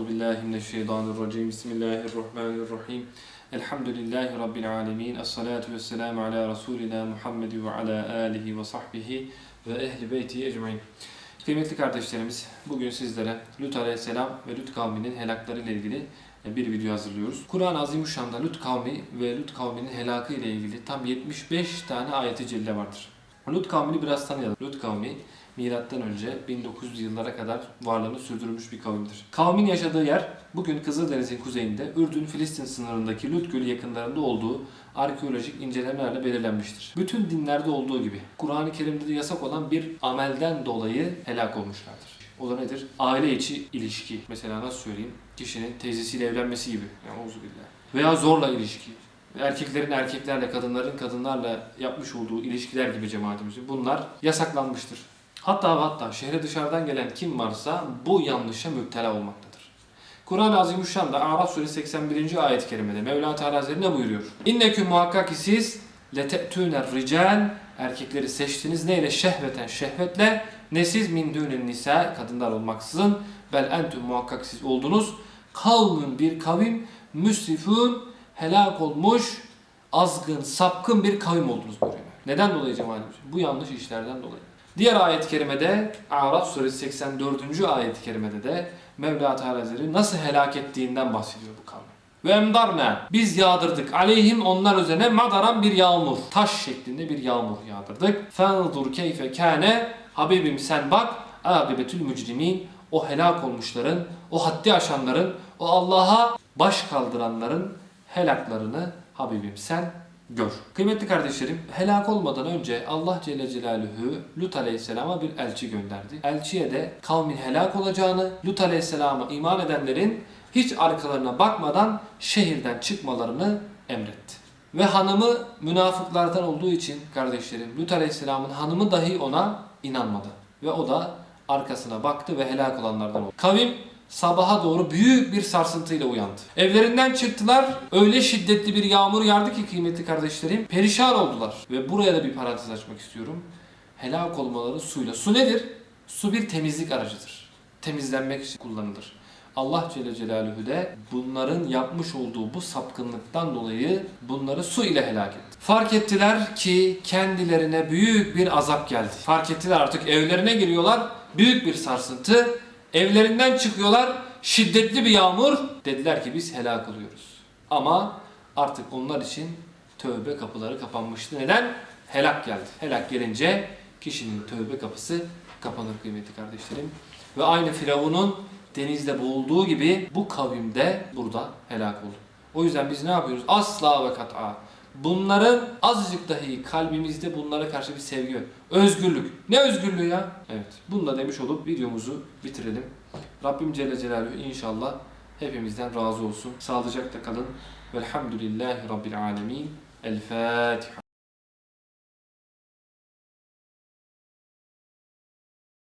Euzu billahi mineşşeytanirracim. Bismillahirrahmanirrahim. Elhamdülillahi rabbil alamin. Essalatu vesselamu ala rasulina Muhammed ve ala alihi ve sahbihi ve ehli beyti ecmaîn. Kıymetli kardeşlerimiz, bugün sizlere Lut aleyhisselam ve Lut kavminin helakları ile ilgili bir video hazırlıyoruz. Kur'an-ı Azimüşşan'da Lut kavmi ve Lut kavminin helakı ile ilgili tam 75 tane ayeti celle vardır. Lut kavmini biraz tanıyalım. Lut kavmi milattan önce 1900 yıllara kadar varlığını sürdürmüş bir kavimdir. Kavmin yaşadığı yer bugün Kızıldeniz'in kuzeyinde Ürdün-Filistin sınırındaki Lut Gölü yakınlarında olduğu arkeolojik incelemelerle belirlenmiştir. Bütün dinlerde olduğu gibi Kur'an-ı Kerim'de de yasak olan bir amelden dolayı helak olmuşlardır. O da nedir? Aile içi ilişki. Mesela nasıl söyleyeyim? Kişinin teyzesiyle evlenmesi gibi. Yani billah. Veya zorla ilişki. Erkeklerin erkeklerle, kadınların kadınlarla yapmış olduğu ilişkiler gibi cemaatimizin. Bunlar yasaklanmıştır. Hatta hatta şehre dışarıdan gelen kim varsa bu yanlışa müptela olmaktadır. Kur'an-ı Azimüşşan'da Araf suresi 81. ayet-i kerimede Mevla Teala Hazretleri ne buyuruyor? İnneküm muhakkak ki siz lete'tûner rical erkekleri seçtiniz neyle? Şehveten şehvetle ne siz min dûnen nisa kadınlar olmaksızın bel entüm muhakkak siz oldunuz kavmün bir kavim müsrifun helak olmuş azgın sapkın bir kavim oldunuz buyuruyor. Neden dolayı cemaat? Bu yanlış işlerden dolayı. Diğer ayet-i kerimede Araf suresi 84. ayet-i kerimede de Mevla Teala Hazretleri nasıl helak ettiğinden bahsediyor bu kavmi. Ve emdarna biz yağdırdık aleyhim onlar üzerine madaran bir yağmur. Taş şeklinde bir yağmur yağdırdık. Fendur keyfe kâne Habibim sen bak akıbetül mücrimin o helak olmuşların, o haddi aşanların, o Allah'a baş kaldıranların helaklarını Habibim sen gör. Kıymetli kardeşlerim, helak olmadan önce Allah Celle Celaluhu Lut Aleyhisselam'a bir elçi gönderdi. Elçiye de kavmin helak olacağını, Lut Aleyhisselam'a iman edenlerin hiç arkalarına bakmadan şehirden çıkmalarını emretti. Ve hanımı münafıklardan olduğu için kardeşlerim Lut Aleyhisselam'ın hanımı dahi ona inanmadı. Ve o da arkasına baktı ve helak olanlardan oldu. Kavim sabaha doğru büyük bir sarsıntıyla uyandı. Evlerinden çıktılar. Öyle şiddetli bir yağmur yağdı ki kıymetli kardeşlerim perişan oldular. Ve buraya da bir parantez açmak istiyorum. Helak olmaları suyla. Su nedir? Su bir temizlik aracıdır. Temizlenmek için kullanılır. Allah Celle Celaluhu de bunların yapmış olduğu bu sapkınlıktan dolayı bunları su ile helak etti. Fark ettiler ki kendilerine büyük bir azap geldi. Fark ettiler artık evlerine giriyorlar. Büyük bir sarsıntı. Evlerinden çıkıyorlar. Şiddetli bir yağmur. Dediler ki biz helak oluyoruz. Ama artık onlar için tövbe kapıları kapanmıştı. Neden? Helak geldi. Helak gelince kişinin tövbe kapısı kapanır kıymetli kardeşlerim. Ve aynı Firavun'un denizde boğulduğu gibi bu kavim de burada helak oldu. O yüzden biz ne yapıyoruz? Asla ve kat'a. Bunların azıcık dahi kalbimizde bunlara karşı bir sevgi yok. Özgürlük. Ne özgürlüğü ya? Evet. Bunu da demiş olup videomuzu bitirelim. Rabbim Celle Celaluhu inşallah hepimizden razı olsun. Sağlıcakla kalın. Velhamdülillahi Rabbil Alemin. El Fatiha.